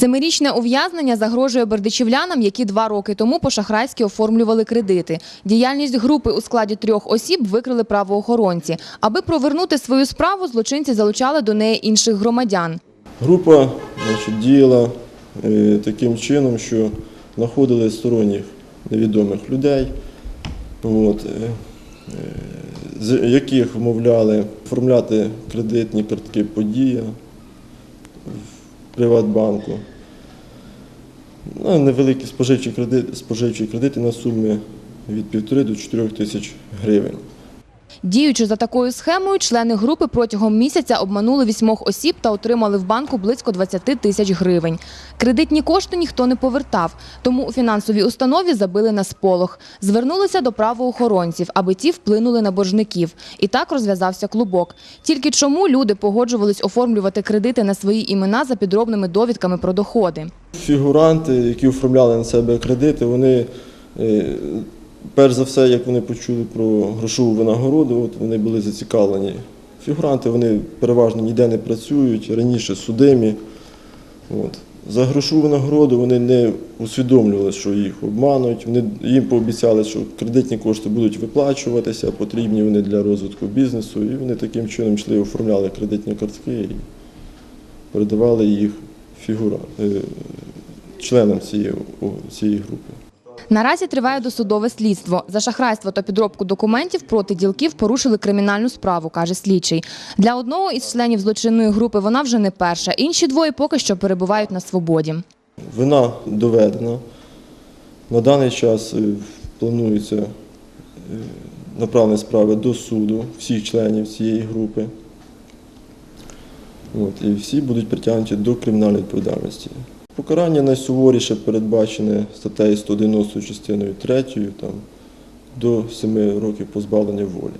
Семирічне ув'язнення загрожує бердичівлянам, які два роки тому по-шахрайськи оформлювали кредити. Діяльність групи у складі трьох осіб викрили правоохоронці. Аби провернути свою справу, злочинці залучали до неї інших громадян. Група діяла е, таким чином, що знаходили сторонніх невідомих людей, е, е, з яких вмовляли оформляти кредитні картки подія Приватбанку. Ну, невеликі споживчі кредити, на суми від 1,5 до 4 тисяч гривень. Діючи за такою схемою, члени групи протягом місяця обманули вісьмох осіб та отримали в банку близько 20 тисяч гривень. Кредитні кошти ніхто не повертав, тому у фінансовій установі забили на сполох. Звернулися до правоохоронців, аби ті вплинули на боржників. І так розв'язався клубок. Тільки чому люди погоджувались оформлювати кредити на свої імена за підробними довідками про доходи? Фігуранти, які оформляли на себе кредити, вони е, перш за все, як вони почули про грошову винагороду, от вони були зацікавлені. Фігуранти вони переважно ніде не працюють, раніше судимі. От. За грошову винагороду вони не усвідомлювали, що їх обманують. Вони їм пообіцяли, що кредитні кошти будуть виплачуватися, потрібні вони для розвитку бізнесу. І вони таким чином йшли, оформляли кредитні картки і передавали їх фігура, е, членам цієї, цієї групи. Наразі триває досудове слідство. За шахрайство та підробку документів проти ділків порушили кримінальну справу, каже слідчий. Для одного із членів злочинної групи вона вже не перша. Інші двоє поки що перебувають на свободі. Вина доведена. На даний час е, планується е, направлення справи до суду всіх членів цієї групи. От, і всі будуть притягнуті до кримінальної відповідальності. Покарання найсуворіше передбачене статтею 190 частиною 3 там, до 7 років позбавлення волі.